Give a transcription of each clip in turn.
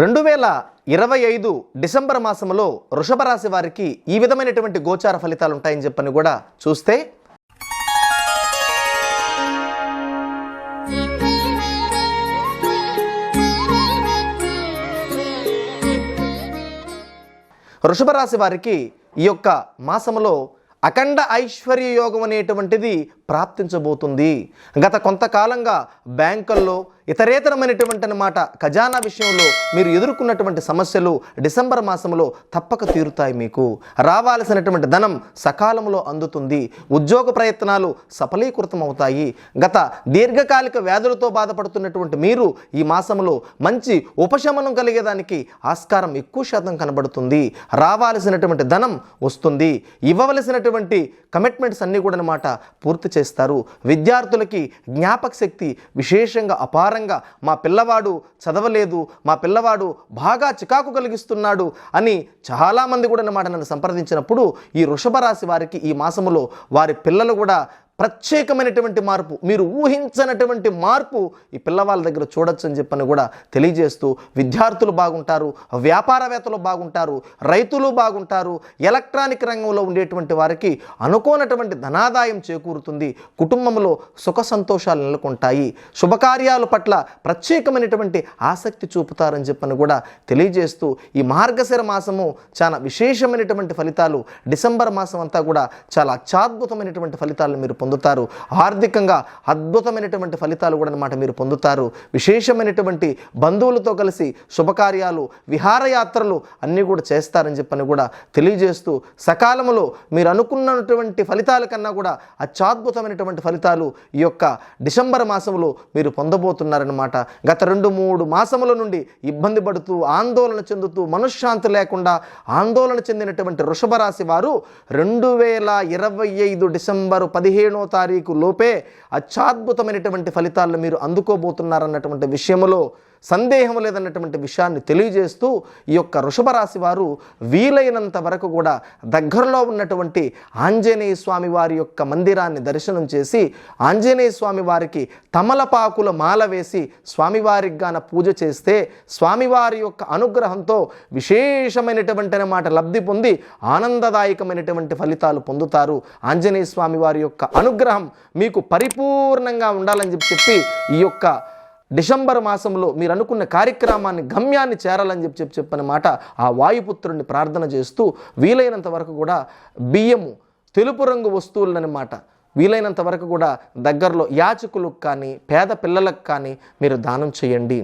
రెండు వేల ఇరవై ఐదు డిసెంబర్ మాసంలో వృషభ రాశి వారికి ఈ విధమైనటువంటి గోచార ఫలితాలు ఉంటాయని చెప్పని కూడా చూస్తే వృషభ రాశి వారికి ఈ యొక్క మాసంలో అఖండ ఐశ్వర్య యోగం అనేటువంటిది ప్రాప్తించబోతుంది. గత కొంతకాలంగా బ్యాంకుల్లో ఇతరేతరమైనటువంటి అన్నమాట ఖజానా విషయంలో మీరు ఎదుర్కొన్నటువంటి సమస్యలు డిసెంబర్ మాసంలో తప్పక తీరుతాయి మీకు. రావాల్సినటువంటి ధనం సకాలంలో అందుతుంది. ఉద్యోగ ప్రయత్నాలు సఫలీకృతం అవుతాయి గత దీర్ఘకాలిక వ్యాధులతో బాధపడుతున్నటువంటి మీరు ఈ మాసంలో మంచి ఉపశమనం కలిగేదానికి ఆస్కారం ఎక్కువ శాతం కనబడుతుంది. రావాల్సినటువంటి ధనం వస్తుంది. ఇవ్వవలసినటువంటి కమిట్మెంట్స్ అన్నీ కూడా అనమాట పూర్తి చేస్తారు. విద్యార్థులకి జ్ఞాపక శక్తి విశేషంగా అపారంగా మా పిల్లవాడు చదవలేదు మా పిల్లవాడు బాగా చికాకు కలిగిస్తున్నాడు అని చాలామంది కూడా అన్నమాట నన్ను సంప్రదించినప్పుడు ఈ వృషభ రాశి వారికి ఈ మాసములో వారి పిల్లలు కూడా ప్రత్యేకమైనటువంటి మార్పు మీరు ఊహించనటువంటి మార్పు ఈ పిల్లవాళ్ళ దగ్గర చూడొచ్చు అని చెప్పని కూడా తెలియజేస్తూ విద్యార్థులు బాగుంటారు వ్యాపారవేత్తలు బాగుంటారు రైతులు బాగుంటారు ఎలక్ట్రానిక్ రంగంలో ఉండేటువంటి వారికి అనుకోనటువంటి ధనాదాయం చేకూరుతుంది కుటుంబంలో సుఖ సంతోషాలు నెలకొంటాయి శుభకార్యాల పట్ల ప్రత్యేకమైనటువంటి ఆసక్తి చూపుతారని చెప్పని కూడా తెలియజేస్తూ ఈ మార్గశిర మాసము చాలా విశేషమైనటువంటి ఫలితాలు డిసెంబర్ మాసం అంతా కూడా చాలా అత్యాద్భుతమైనటువంటి ఫలితాలను మీరు పొందుతారు. ఆర్థికంగా అద్భుతమైనటువంటి ఫలితాలు కూడా అనమాట మీరు పొందుతారు. విశేషమైనటువంటి బంధువులతో కలిసి శుభకార్యాలు విహారయాత్రలు అన్నీ కూడా చేస్తారని చెప్పని కూడా తెలియజేస్తూ సకాలంలో మీరు అనుకున్నటువంటి ఫలితాల కన్నా కూడా అత్యద్భుతమైనటువంటి ఫలితాలు ఈ యొక్క డిసెంబర్ మాసంలో మీరు పొందబోతున్నారన్నమాట. గత రెండు మూడు మాసముల నుండి ఇబ్బంది పడుతూ ఆందోళన చెందుతూ మనశ్శాంతి లేకుండా ఆందోళన చెందినటువంటి వృషభ రాశి వారు రెండు వేల ఇరవై ఐదు డిసెంబరు పదిహేను తారీఖు లోపే అత్యాద్భుతమైనటువంటి ఫలితాలను మీరు అందుకోబోతున్నారన్నటువంటి విషయంలో సందేహం లేదన్నటువంటి విషయాన్ని తెలియజేస్తూ ఈ యొక్క వృషభ రాశి వారు వీలైనంత వరకు కూడా దగ్గరలో ఉన్నటువంటి ఆంజనేయ స్వామి వారి యొక్క మందిరాన్ని దర్శనం చేసి ఆంజనేయ స్వామి వారికి తమలపాకుల మాల వేసి స్వామివారికి గాన పూజ చేస్తే స్వామివారి యొక్క అనుగ్రహంతో విశేషమైనటువంటి అన్నమాట లబ్ధి పొంది ఆనందదాయకమైనటువంటి ఫలితాలు పొందుతారు. ఆంజనేయ స్వామి వారి యొక్క అనుగ్రహం మీకు పరిపూర్ణంగా ఉండాలని చెప్పి చెప్పి ఈ యొక్క డిసెంబర్ మాసంలో మీరు అనుకున్న కార్యక్రమాన్ని గమ్యాన్ని చేరాలని చెప్పి చెప్పి చెప్పిన మాట ఆ వాయుపుత్రుడిని ప్రార్థన చేస్తూ వీలైనంత వరకు కూడా బియ్యము తెలుపు రంగు వస్తువులనమాట వీలైనంత వరకు కూడా దగ్గరలో యాచకులకు కానీ పేద పిల్లలకు కానీ మీరు దానం చేయండి.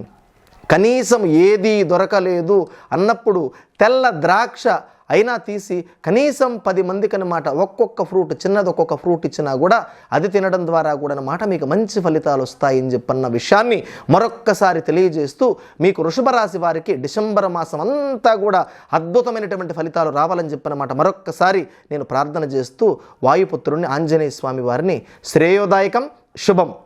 కనీసం ఏదీ దొరకలేదు అన్నప్పుడు తెల్ల ద్రాక్ష అయినా తీసి కనీసం పది మందికి అనమాట ఒక్కొక్క ఫ్రూట్ చిన్నది ఒక్కొక్క ఫ్రూట్ ఇచ్చినా కూడా అది తినడం ద్వారా కూడా అనమాట మీకు మంచి ఫలితాలు వస్తాయని చెప్పన్న విషయాన్ని మరొక్కసారి తెలియజేస్తూ మీకు వృషభ రాశి వారికి డిసెంబర్ మాసం అంతా కూడా అద్భుతమైనటువంటి ఫలితాలు రావాలని చెప్పనమాట మరొక్కసారి నేను ప్రార్థన చేస్తూ వాయుపుత్రుడిని ఆంజనేయ స్వామి వారిని శ్రేయోదాయకం. శుభం.